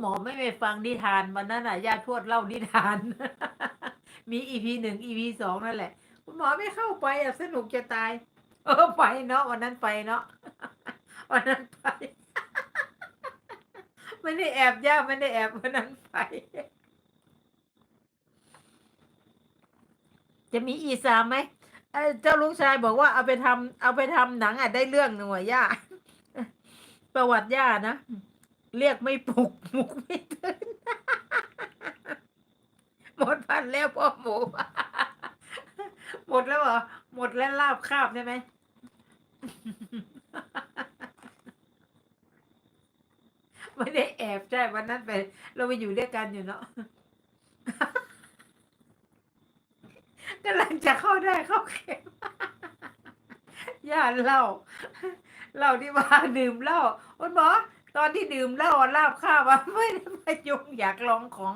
หมอไม่ไปฟังนิทานวันนั้นน่ะญาติทวดเล่านิทาน มีอีพีหนึ่งอีพีสองนั่นแหละ คุณหมอไม่เข้าไปอะสนุกจะตาย เออไปเนาะวันนั้นไปเนาะวันนั้นไปไม่ได้แอบย่าไม่ได้แอบวันนั้นไปจะมีอีสามไหมเจ้าลุงชายบอกว่าเอาไปทำเอาไปทำหนังอะได้เรื่องหนึ่งว่ะย่า ประวัติย่านะ เรียกไม่ปลุกมุกไม่ตื่นหมดพันแล้วพ่อหมูหมดแล้วเหรอหมดแล้วลาบคาบใช่ไหมไม่ได้แอบใช่วันนั้นไปเราไปอยู่ด้วยกันอยู่เนาะกำลังจะเข้าได้เข้าเข็มย่าเล่าเล่าที่ว่าดื่มเหล้าคุณหมอ ตอนที่ดื่มเหล้าลาบข้าวอะไม่ได้มายุงอยากลองของ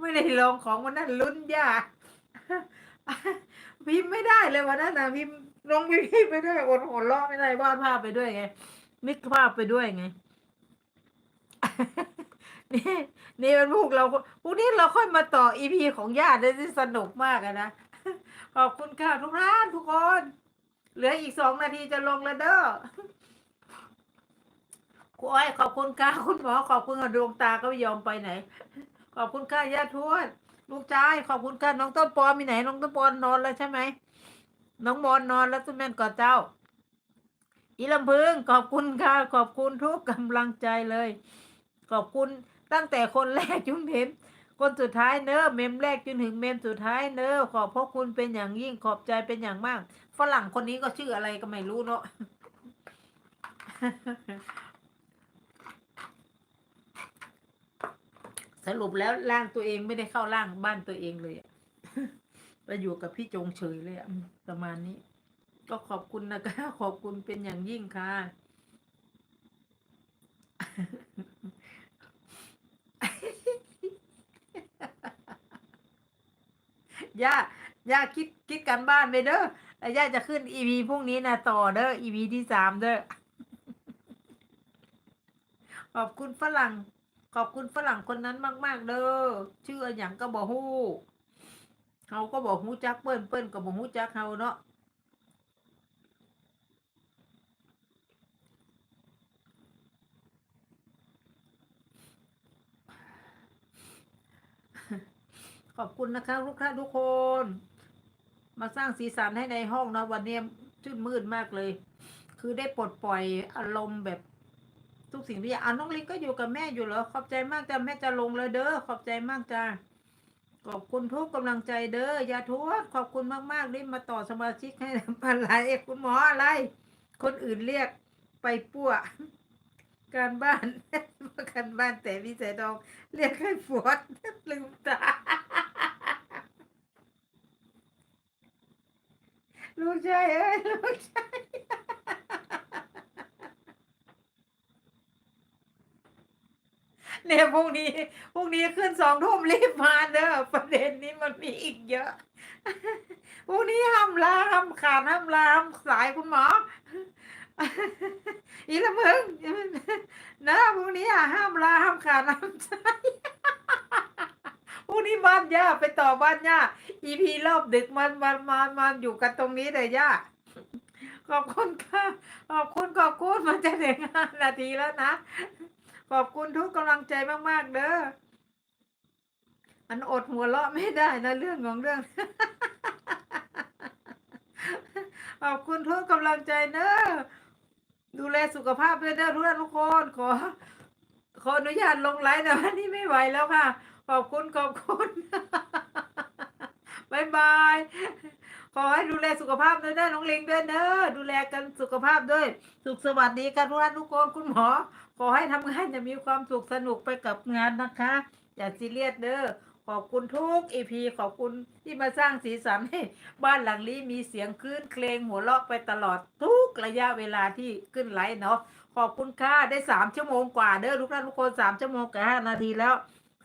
ไม่ได้ลองของวันนั้นลุ้นยากพิมพ์ไม่ได้เลยวันนั้นนะพิมพ์ลงพิมพ์ไม่ได้อดหัวเราะไม่ได้วาดภาพไปด้วยไงนึกภาพไปด้วยไงนี่นี่เป็นพวกเราพวกนี้เราค่อยมาต่ออีพีของญาติได้สนุกมากนะขอบคุณค่ะทุกท่านทุกคน เหลืออีกสองนาทีจะลงแล้วเด้อ คุณอ้อยขอบคุณค่ะคุณหมอขอบคุณค่ะดวงตาก็ไม่ยอมไปไหน ขอบคุณค่ะย่าทวดลูกชายขอบคุณค่ะน้องต้นปอนมีไหน น้องต้นปอนนอนแล้วใช่ไหมน้องมอนนอนแล้วตุ้มแม่นกอดเจ้า อีลำพึงขอบคุณค่ะขอบคุณทุกกำลังใจเลย ขอบคุณตั้งแต่คนแรกจุ้มเพ็มคนสุดท้ายเนอะเมมแรกจนถึงเมมสุดท้ายเนอะขอบพระคุณเป็นอย่างยิ่งขอบใจเป็นอย่างมาก ฝรั่งคนนี้ก็ชื่ออะไรก็ไม่รู้เนาะ สรุปแล้วร่างตัวเองไม่ได้เข้าร่างบ้านตัวเองเลยอะไปอยู่กับพี่จงเฉยเลยอะประมาณนี้ ก็ขอบคุณนะคะ ขอบคุณเป็นอย่างยิ่งค่ะ ย่า ย่าคิดคิดกันบ้านไปเด้อแล้วย่าจะขึ้นอีพีพรุ่งนี้นะต่อเด้ออีพีที่สามเด้อขอบคุณฝรั่ง ขอบคุณฝรั่งคนนั้นมาก ๆ เด้อชื่ออย่างก็บอกฮู้เขาก็บอกฮู้จักเปิ้นเปิ้นก็บอกฮู้จักเขาเนาะขอบคุณนะคะลูกค้าทุกคน มาสร้างสีสันให้ในห้องนะวันนี้ชื่นมืดมากเลย คือได้ปลดปล่อยอารมณ์แบบ ทุกสิ่งทุกอย่างอะน้องลิงก็อยู่กับแม่อยู่เหรอขอบใจมากจ้ะแม่จะลงเลยเด้อขอบใจมากจ้าขอบคุณทุกกำลังใจเด้ออย่าทวดขอบคุณมากๆรีบมาต่อสมาชิกให้อะไรคุณหมออะไร คนอื่นเรียกไปปั่วการบ้านการบ้านแต่พี่สายดอง เรียกให้ฟวดลืมตาลูกชายเอ้ยลูกชาย เนี่ยพรุ่งนี้พรุ่งนี้ขึ้นสองทุ่มรีบมาเด้อประเด็นนี้มันมีอีกเยอะพรุ่งนี้ห้ามลาห้ามขาดห้ามลาห้ามสายคุณหมออีละมึงนะพรุ่งนี้อะห้ามลาห้ามขาดห้ามสายพรุ่งนี้บ้านย่าไปต่อบ้านย่าอีพีรอบดึกมันมันมามาอยู่กันตรงนี้เลยย่าขอบคุณค่ะ ขอบคุณขอบคุณมันจะถึงห้านาทีแล้วนะ ขอบคุณทุกกำลังใจมาก ๆ เด้ออันอดหัวเราะไม่ได้นะเรื่องของเรื่อง ขอบคุณทุกกำลังใจเด้อดูแลสุขภาพด้วยเด้อทุกท่านทุกคนขอขออนุญาตลงไลน์แต่วันนี้ไม่ไหวแล้วค่ะ ขอบคุณขอบคุณบายบาย ขอให้ดูแลสุขภาพด้วยเด้อน้องเลิงด้วยเด้อดูแลกันสุขภาพด้วย สุขสวัสดีกันทุกท่านทุกคนคุณหมอ ขอให้ทำงานจะมีความสุขสนุกไปกับงานนะคะ อย่าซีเรียสเด้อขอบคุณทุกอีพีขอบคุณที่มาสร้างสีสันให้บ้านหลังนี้มีเสียงคลื่นเคลงหัวเราะไปตลอดทุกระยะเวลาที่ขึ้นไลฟ์เนาะขอบคุณค่ะได้สามชั่วโมงกว่าเด้อทุกท่านทุกคนสามชั่วโมงกับห้านาทีแล้ว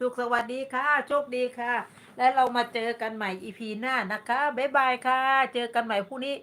สุขสวัสดีค่ะ โชคดีค่ะ และเรามาเจอกันใหม่อีพีหน้านะคะ บ๊ายบายค่ะ เจอกันใหม่พรุ่งนี้